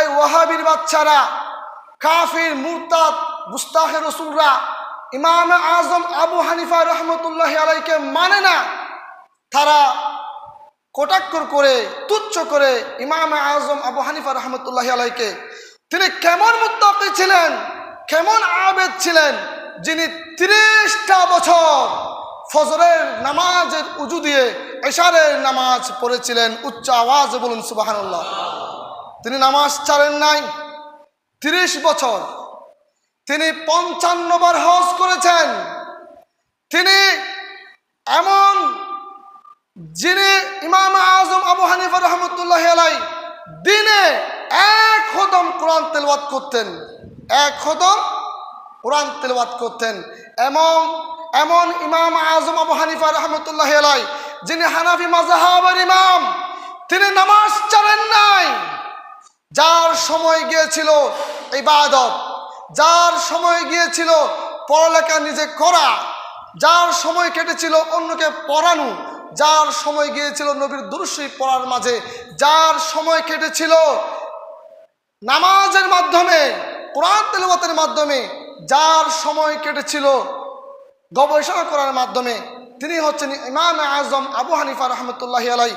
এই ওয়াহাবির বাচ্চারা, কাফির, মুরতাদ গুস্তাহে রসুলরা, ইমাম আজম আবু হানিফা রহমতুল্লাহ আলাইকে মানে না। তারা কটাক্ষর করে, তুচ্ছ করে ইমাম আজম আবু হানিফা রহমতুল্লাহ আলাইকে, তিনি কেমন মুত্তাকি ছিলেন, কেমন আবেদ ছিলেন, যিনি তিরিশটা বছর ফজরের নামাজের উজু দিয়ে এশারের নামাজ পড়েছিলেন, উচ্চ আওয়াজ বলুন সুবাহানুল্লাহ। তিনি নামাজ ছাড়েন নাই। তিরিশ বছর তিনি পঞ্চান্ন বার হজ করেছেন। তিনি এমন যিনি ইমাম আজম আবু হানিফা রহমতুল্লাহ আলাই দিনে এক খতম কোরআন তেলওয়াত করতেন। এক খতম কোরআন তেলওয়াত করতেন। এমন এমন ইমাম আজম আবু হানিফা রহমতুল্লাহ আলাই যিনি হানাফি মাজাহাবের ইমাম তিনি নামাজ ছাড়েন নাই যার সময় গিয়েছিল এই ইবাদত, যার সময় গিয়েছিল পড়ালেখা নিজে করা, যার সময় কেটেছিল অন্যকে পড়ানো, যার সময় গিয়েছিল নবীর দুরুশরীফ পড়ার মাঝে, যার সময় কেটেছিল নামাজের মাধ্যমে, কোরআন তেলাওয়াতের মাধ্যমে, যার সময় কেটেছিল গবেষণা করার মাধ্যমে, তিনি হচ্ছেন ইমাম আজম আবু হানিফা রহমতুল্লাহ আলাই